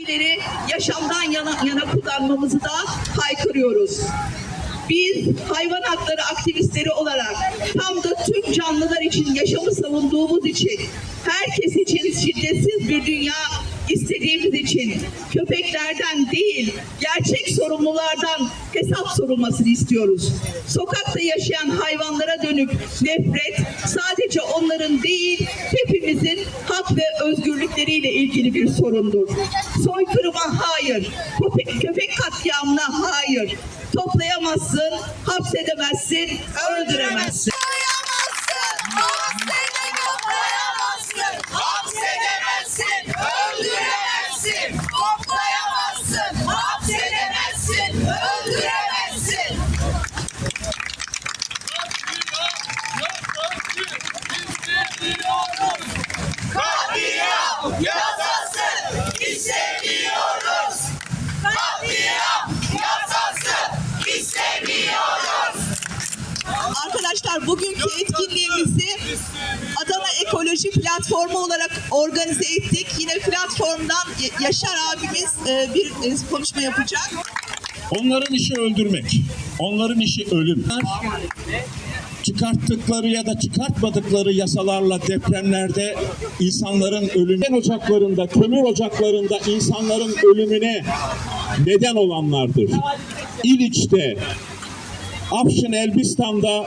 bilgileri yaşamdan yana, yana kullanmamızı da haykırıyoruz. Biz hayvan hakları aktivistleri olarak tam da tüm canlılar için yaşamı savunduğumuz için herkes için şiddetsiz bir dünya istediğimiz için köpeklerden değil gerçek sorumlulardan hesap sorulmasını istiyoruz. Sokakta yaşayan hayvanlara dönük nefret sadece onların değil özgürlükleriyle ilgili bir sorundur. Soykırıma hayır, köpek, köpek katliamına hayır. Toplayamazsın, hapsedemezsin, öldüremezsin. Bugünkü etkinliğimizi Adana Ekoloji Platformu olarak organize ettik. Yine platformdan Ya- Yaşar abimiz e, bir e, konuşma yapacak. Onların işi öldürmek. Onların işi ölüm. Çıkarttıkları ya da çıkartmadıkları yasalarla depremlerde insanların ölümü, ocaklarında, kömür ocaklarında insanların ölümüne neden olanlardır. İliç'te, Afşin Elbistan'da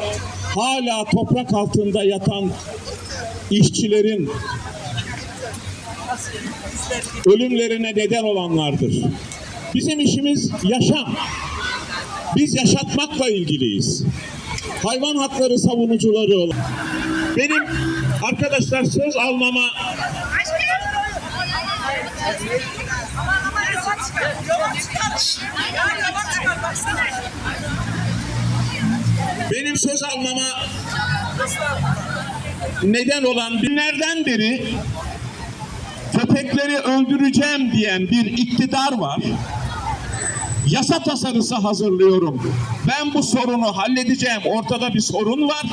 hala toprak altında yatan işçilerin ölümlerine neden olanlardır. Bizim işimiz yaşam. Biz yaşatmakla ilgiliyiz. Hayvan hakları savunucuları olan. Benim arkadaşlar söz almama benim söz almama neden olan binlerden beri köpekleri öldüreceğim diyen bir iktidar var. Yasa tasarısı hazırlıyorum. Ben bu sorunu halledeceğim. Ortada bir sorun var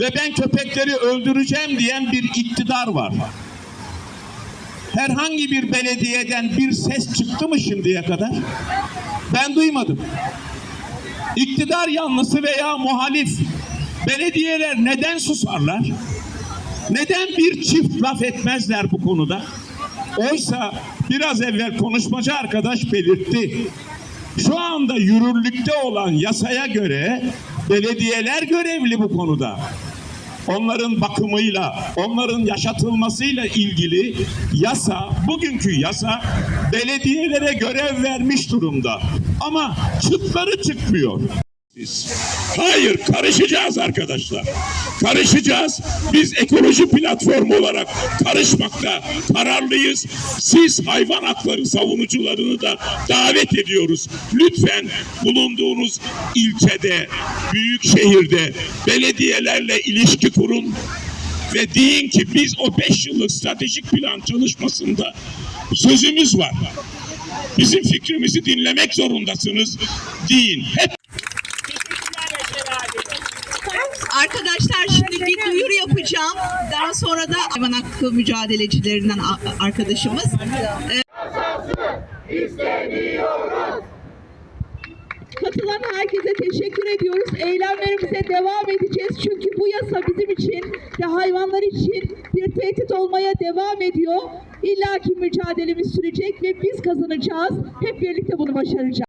ve ben köpekleri öldüreceğim diyen bir iktidar var. Herhangi bir belediyeden bir ses çıktı mı şimdiye kadar? Ben duymadım. İktidar yanlısı veya muhalif belediyeler neden susarlar? Neden bir çift laf etmezler bu konuda? Oysa biraz evvel konuşmacı arkadaş belirtti. Şu anda yürürlükte olan yasaya göre belediyeler görevli bu konuda. Onların bakımıyla, onların yaşatılmasıyla ilgili yasa, bugünkü yasa belediyelere görev vermiş durumda. Ama çıtları çıkmıyor. Biz. Hayır karışacağız arkadaşlar. Karışacağız. Biz ekoloji platformu olarak karışmakta kararlıyız. Siz hayvan hakları savunucularını da davet ediyoruz. Lütfen bulunduğunuz ilçede, büyük şehirde belediyelerle ilişki kurun ve deyin ki biz o 5 yıllık stratejik plan çalışmasında sözümüz var. Bizim fikrimizi dinlemek zorundasınız deyin. Hep Arkadaşlar şimdi bir duyuru yapacağım. Daha sonra da hayvan hakkı mücadelecilerinden arkadaşımız. Ee, Katılan herkese teşekkür ediyoruz. Eylemlerimize devam edeceğiz. Çünkü bu yasa bizim için ve hayvanlar için bir tehdit olmaya devam ediyor. İlla ki mücadelemiz sürecek ve biz kazanacağız. Hep birlikte bunu başaracağız.